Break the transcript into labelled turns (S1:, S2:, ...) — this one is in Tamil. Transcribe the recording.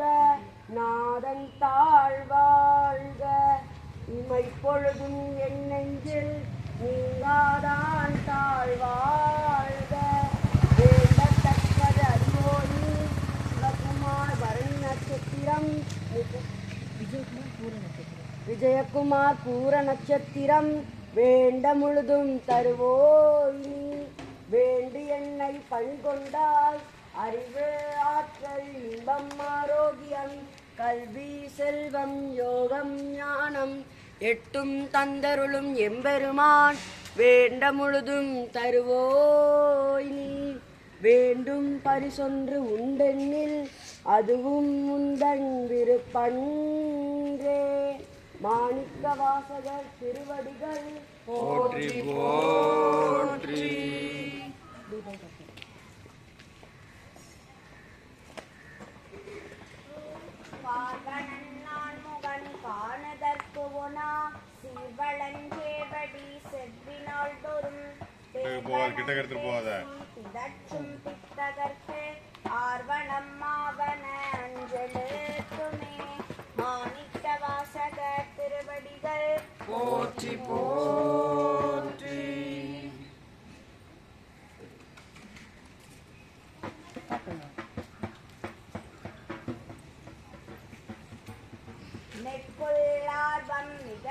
S1: வாழ்க நாதன் தாழ்வாழ்க இமை பொழுதும் என் நெஞ்சில் நீங்காதான் தாழ்வாழ்க வேண்டத்தக்கது அறிவோனி சிவகுமார் வரணி நட்சத்திரம் விஜயகுமார் பூர நட்சத்திரம் வேண்ட முழுதும் தருவோய் வேண்டு என்னை பண்கொண்டாய் அறிவு ஆற்றல் இன்பம்மா. ஆரோக்கியம் கல்வி செல்வம் யோகம் ஞானம். எட்டும் தந்தருளும் எம்பெருமான் வேண்ட முழுதும் தருவோய். நீ வேண்டும் பரிசொன்று உண்டெண்ணில் அதுவும் முந்தன் விருப்பன்றே. மாணிக்க வாசகர் திருவடிகள்
S2: போற்றி போற்றி. கிட்டக்கு போகாத, கிட்டக்கு எடுத்துட்டு போகாத.
S3: மாணிக்க வாசக திருவடிகள்.
S2: போற்றி போற்றி.
S3: நெற்கொள்ளார்வம் மிக